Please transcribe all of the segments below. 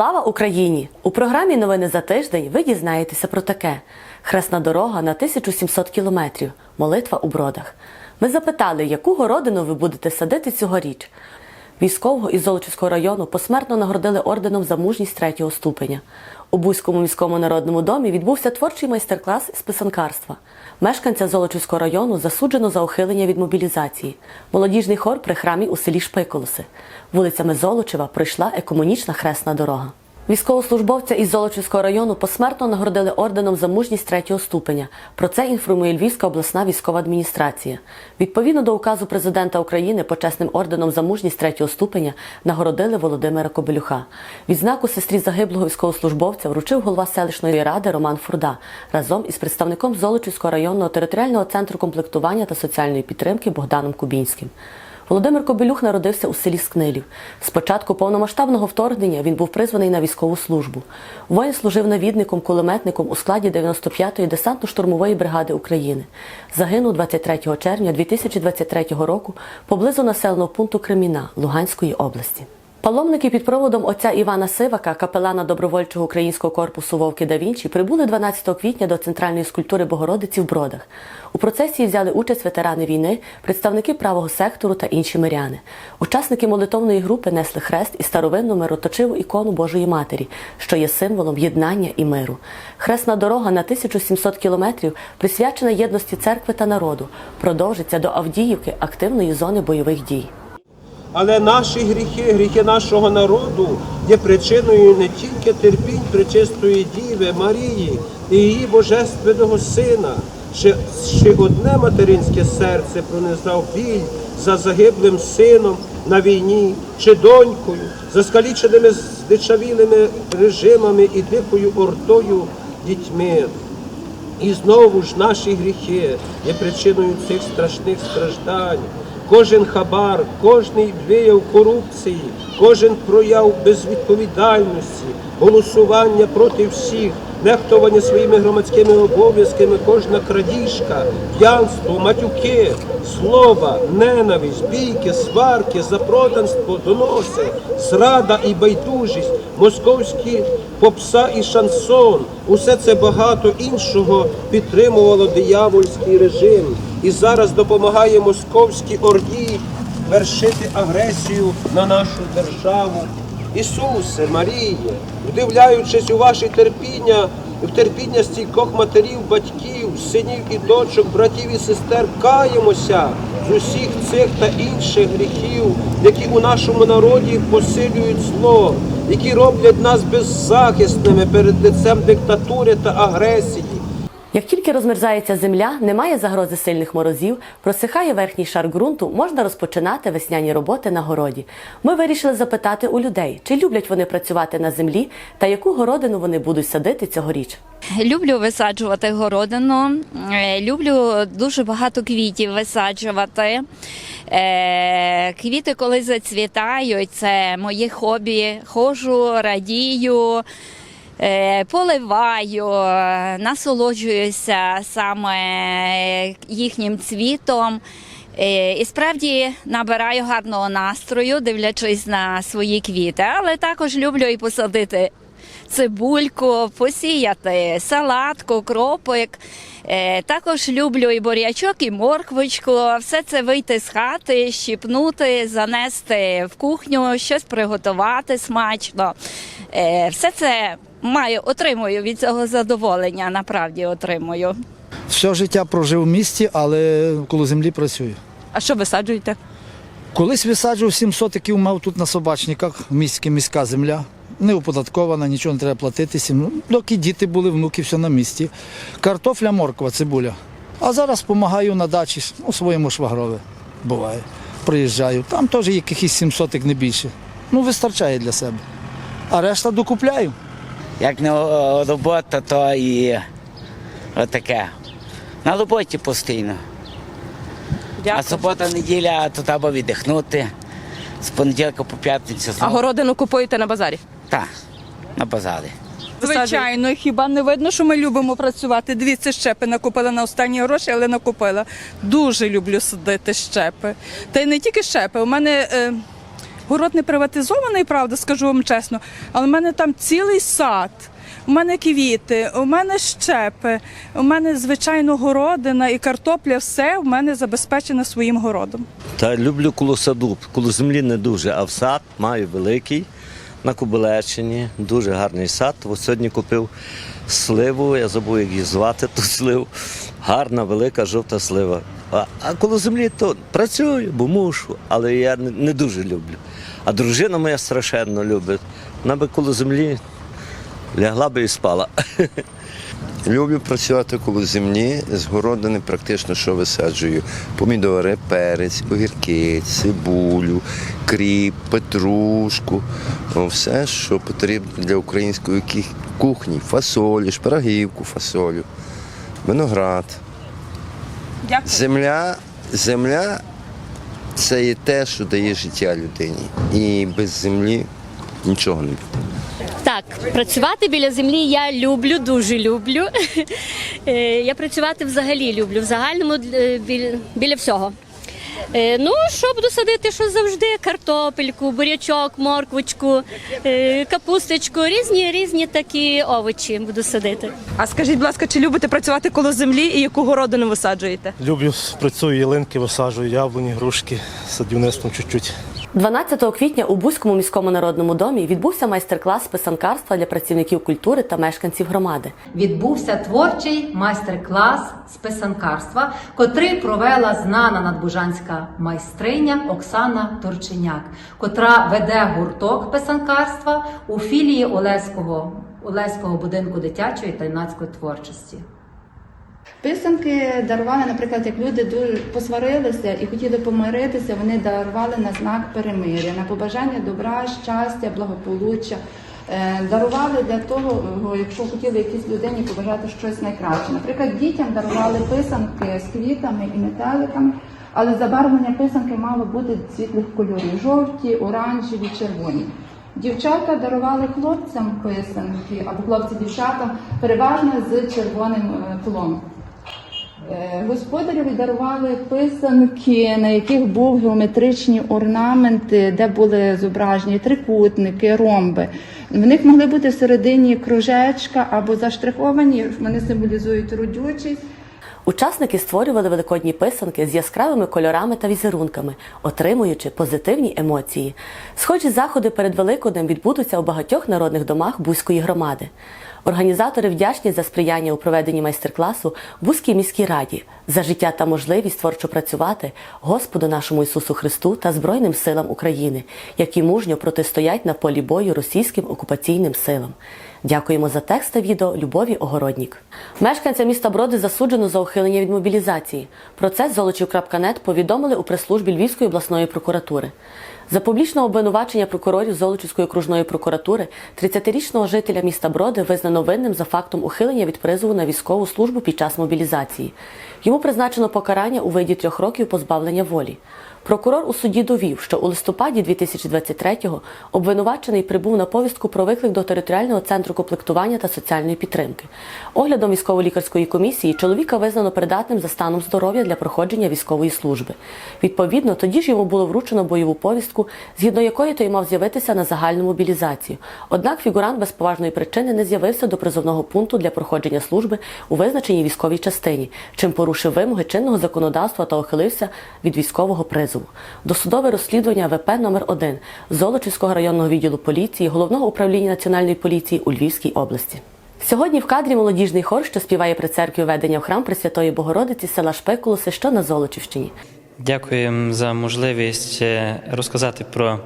Слава Україні! У програмі Новини за тиждень ви дізнаєтеся про таке: хресна дорога на 1700 кілометрів, молитва у бродах. Ми запитали, яку городину ви будете садити цьогоріч. Військового із Золочівського району посмертно нагородили орденом за мужність третього ступеня. У Бузькому міському народному домі відбувся творчий майстер-клас з писанкарства. Мешканця Золочівського району засуджено за ухилення від мобілізації. Молодіжний хор при храмі у селі Шпиколоси. Вулицями Золочева пройшла екомунічна хресна дорога. Військовослужбовця із Золочівського району посмертно нагородили орденом за мужність третього ступеня. Про це інформує Львівська обласна військова адміністрація. Відповідно до указу президента України почесним орденом за мужність третього ступеня нагородили Володимира Кобелюха. Відзнаку сестрі загиблого військовослужбовця вручив голова селищної ради Роман Фурда разом із представником Золочівського районного територіального центру комплектування та соціальної підтримки Богданом Кубінським. Володимир Кобилюх народився у селі Скнилів. З початку повномасштабного вторгнення він був призваний на військову службу. Воїн служив навідником, кулеметником у складі 95-ї десантно-штурмової бригади України. Загинув 23 червня 2023 року поблизу населеного пункту Креміна Луганської області. Паломники під проводом отця Івана Сивака, капелана добровольчого українського корпусу Вовки да Вінчі, прибули 12 квітня до центральної скульптури Богородиці в Бродах. У процесії взяли участь ветерани війни, представники правого сектору та інші миряни. Учасники молитовної групи несли хрест і старовинну мироточиву ікону Божої Матері, що є символом єднання і миру. Хресна дорога на 1700 кілометрів присвячена єдності церкви та народу. Продовжиться до Авдіївки активної зони бойових дій. Але наші гріхи, гріхи нашого народу є причиною не тільки терпінь пречистої Діви Марії і її Божественного Сина. Ще, ще одне материнське серце пронизав біль за загиблим сином на війні чи донькою, за скаліченими здичавілими режимами і дикою ортою дітьми. І знову ж наші гріхи є причиною цих страшних страждань. Кожен хабар, кожний вияв корупції, кожен прояв безвідповідальності, голосування проти всіх, нехтування своїми громадськими обов'язками, кожна крадіжка, п'янство, матюки, злоба, ненависть, бійки, сварки, запроданство, доноси, зрада і байдужість, московські попса і шансон, усе це багато іншого підтримувало диявольський режим і зараз допомагає московській орді вершити агресію на нашу державу. Ісусе, Маріє, вдивляючись у ваше терпіння, в терпіння стількох матерів, батьків, синів і дочок, братів і сестер, каємося з усіх цих та інших гріхів, які у нашому народі посилюють зло, які роблять нас беззахисними перед лицем диктатури та агресії. Як тільки розмерзається земля, немає загрози сильних морозів, просихає верхній шар ґрунту, можна розпочинати весняні роботи на городі. Ми вирішили запитати у людей, чи люблять вони працювати на землі та яку городину вони будуть садити цьогоріч. Люблю висаджувати городину. е, Люблю дуже багато квітів висаджувати. Е, Квіти, коли зацвітають, це моє хобі. Ходжу, радію. Е, Поливаю, насолоджуюся саме їхнім цвітом. Е, І справді набираю гарного настрою, дивлячись на свої квіти, але також люблю і посадити цибульку, посіяти салатку, кропик. Е, Також люблю і бурячок, і морквочку. Все це вийти з хати, щіпнути, занести в кухню, щось приготувати смачно. Все це маю, отримую від цього задоволення, направді отримую. Все життя прожив в місті, але коло землі працюю. А що висаджуєте? Колись висаджував 7 сотиків, мав тут на собачниках, міська, міська земля. Не оподаткована, нічого не треба платити. Сім- ну, Доки діти були, внуки, все на місці. Картофля, морква, цибуля. А зараз допомагаю на дачі, ну, своєму швагрові буває. Приїжджаю. Там теж якихось 7 сотик не більше. Ну, вистачає для себе. А решта докупляю. Як не робота, то і отаке. На роботі постійно. А субота, неділя, то треба віддихнути. З понеділка по п'ятницю А знову. городину купуєте на базарі? Так, на базарі. Звичайно, хіба не видно, що ми любимо працювати. Дивіться, щепи накупила на останні гроші, але накупила. Дуже люблю садити щепи. Та й не тільки щепи. У мене е, Город не приватизований, правда, скажу вам чесно, але в мене там цілий сад. У мене квіти, у мене щепи, у мене звичайно городина і картопля, все в мене забезпечено своїм городом. Та люблю коло саду, коло землі не дуже, а в сад маю великий на Кобилеччині, дуже гарний сад. От сьогодні купив сливу, я забув, як її звати, ту сливу. Гарна, велика, жовта слива. А, коло землі то працюю, бо мушу, але я не, дуже люблю. А дружина моя страшенно любить. Вона би коло землі лягла би і спала. Люблю працювати коло землі, з городини практично що висаджую. Помідори, перець, огірки, цибулю, кріп, петрушку. Все, що потрібно для української кухні. Фасолі, шпарагівку, фасолю, виноград. Дякую. Земля, земля це є те, що дає життя людині. І без землі нічого не буде. Так, працювати біля землі я люблю, дуже люблю. Е, Я працювати взагалі люблю, в загальному е, біля, біля всього. Е, Ну, що буду садити, що завжди: картопельку, бурячок, морквочку, е, капусточку, різні різні такі овочі буду садити. А скажіть, будь ласка, чи любите працювати коло землі і яку городину висаджуєте? Люблю, працюю ялинки, висаджую яблуні, грушки, садівництвом чуть-чуть. 12 квітня у Бузькому міському народному домі відбувся майстер-клас писанкарства для працівників культури та мешканців громади. відбувся творчий майстер-клас з писанкарства, котрий провела знана надбужанська майстриня Оксана Торченяк, котра веде гурток писанкарства у філії Олеського, Олеського будинку дитячої та юнацької творчості. Писанки дарували, наприклад, як люди дуже посварилися і хотіли помиритися, вони дарували на знак перемиря, на побажання добра, щастя, благополуччя. Е, Дарували для того, якщо хотіли якійсь людині побажати щось найкраще. Наприклад, дітям дарували писанки з квітами і метеликами, але забарвлення писанки мало бути світлих кольорів: жовті, оранжеві, червоні. Дівчата дарували хлопцям писанки або хлопці дівчатам переважно з червоним е, Е, дарували писанки, на яких був геометричні орнаменти, де були зображені трикутники, ромби. В них могли бути всередині кружечка або заштриховані. Вони символізують родючість. Учасники створювали великодні писанки з яскравими кольорами та візерунками, отримуючи позитивні емоції. Схожі заходи перед Великоднем відбудуться у багатьох народних домах Бузької громади. Організатори вдячні за сприяння у проведенні майстер-класу Бузькій міській раді за життя та можливість творчо працювати Господу нашому Ісусу Христу та Збройним силам України, які мужньо протистоять на полі бою російським окупаційним силам. Дякуємо за текст та відео Любові Огороднік. Мешканця міста Броди засуджено за ухилення від мобілізації. Про це золочів.нет повідомили у прес-службі Львівської обласної прокуратури. За публічне обвинувачення прокурорів Золочівської окружної прокуратури 30-річного жителя міста Броди визнано винним за фактом ухилення від призову на військову службу під час мобілізації. Йому призначено покарання у виді трьох років позбавлення волі. Прокурор у суді довів, що у листопаді 2023-го обвинувачений прибув на повістку про виклик до територіального центру комплектування та соціальної підтримки. Оглядом військово-лікарської комісії чоловіка визнано придатним за станом здоров'я для проходження військової служби. Відповідно, тоді ж йому було вручено бойову повістку, згідно якої той мав з'явитися на загальну мобілізацію. Однак фігурант без поважної причини не з'явився до призовного пункту для проходження служби у визначеній військовій частині, чим порушив вимоги чинного законодавства та ухилився від військового призову. Досудове розслідування ВП номер 1 Золочівського районного відділу поліції Головного управління національної поліції у Львівській області. Сьогодні в кадрі молодіжний хор, що співає при церкві ведення в храм Пресвятої Богородиці села Шпекулуси, що на Золочівщині. Дякую за можливість е, розказати про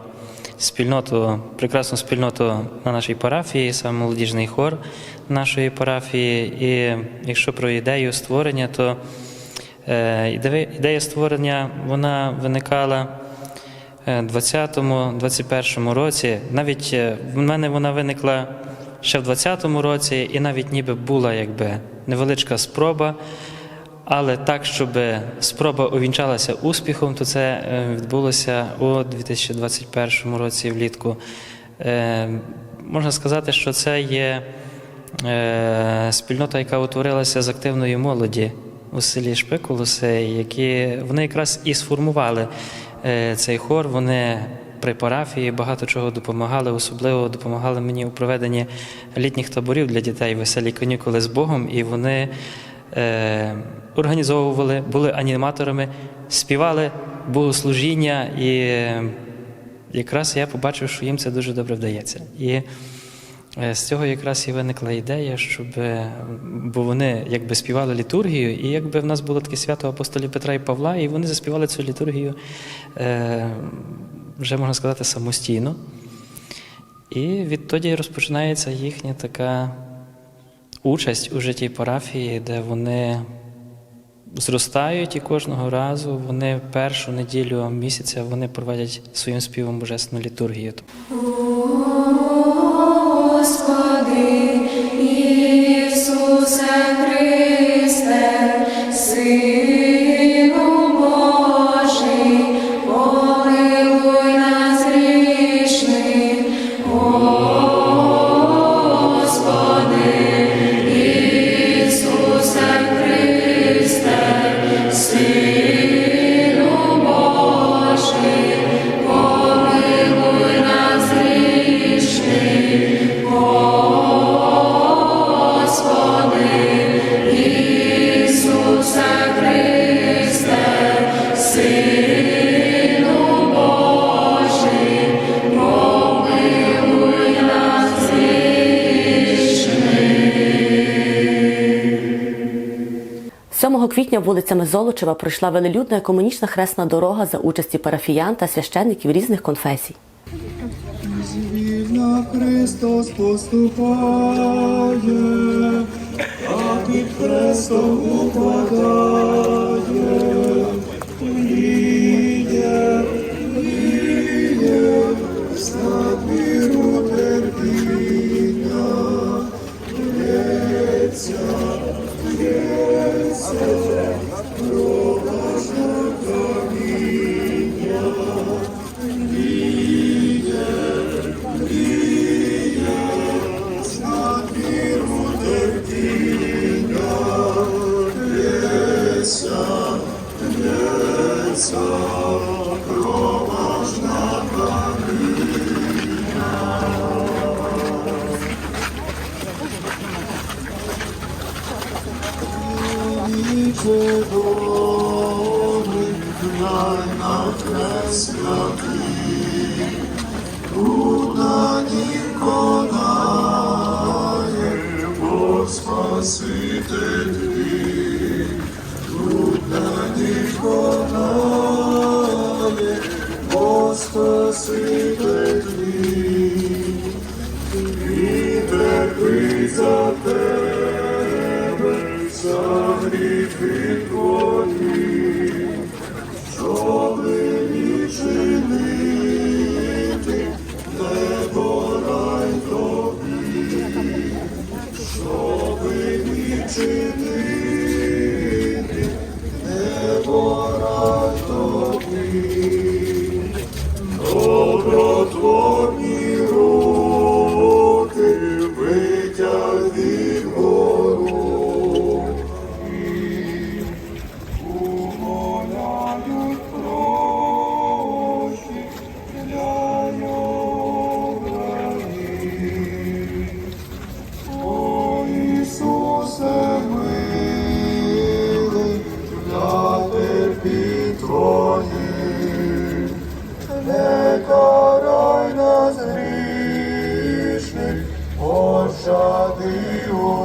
спільноту, прекрасну спільноту на нашій парафії, саме молодіжний хор нашої парафії. І якщо про ідею створення, то ідея ідея створення вона виникала е, 20-21 році. Навіть е, в мене вона виникла ще в 20-му році, і навіть ніби була якби невеличка спроба. Але так, щоб спроба увінчалася успіхом, то це е, відбулося у 2021 році влітку. Е, Можна сказати, що це є е, спільнота, яка утворилася з активної молоді у селі Шпикулуси, які вони якраз і сформували е, цей хор. Вони при парафії багато чого допомагали, особливо допомагали мені у проведенні літніх таборів для дітей веселі канікули з Богом, і вони е, організовували, були аніматорами, співали богослужіння, і якраз я побачив, що їм це дуже добре вдається. І З цього якраз і виникла ідея, щоб е, бо вони якби співали літургію, і якби в нас було таке свято апостолів Петра і Павла, і вони заспівали цю літургію е, вже можна сказати самостійно. І відтоді розпочинається їхня така участь у житті парафії, де вони зростають і кожного разу вони першу неділю місяця вони проводять своїм співом божественну літургію. Господи, 7 квітня вулицями Золочева пройшла велелюдна екомунічна хресна дорога за участі парафіян та священників різних конфесій. Христос поступає, а під хрестом упадає, Червоний край на хрест святий, за гріхи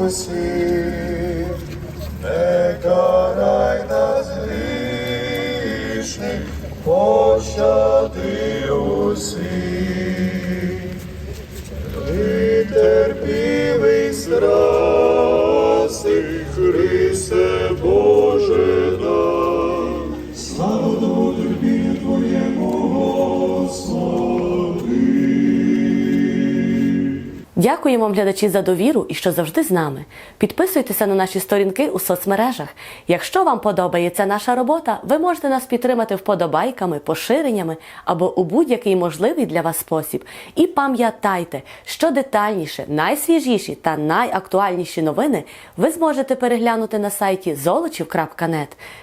усіх. Дякуємо вам, глядачі, за довіру і що завжди з нами. Підписуйтеся на наші сторінки у соцмережах. Якщо вам подобається наша робота, ви можете нас підтримати вподобайками, поширеннями або у будь-який можливий для вас спосіб. І пам'ятайте, що детальніше, найсвіжіші та найактуальніші новини ви зможете переглянути на сайті золочів.нет.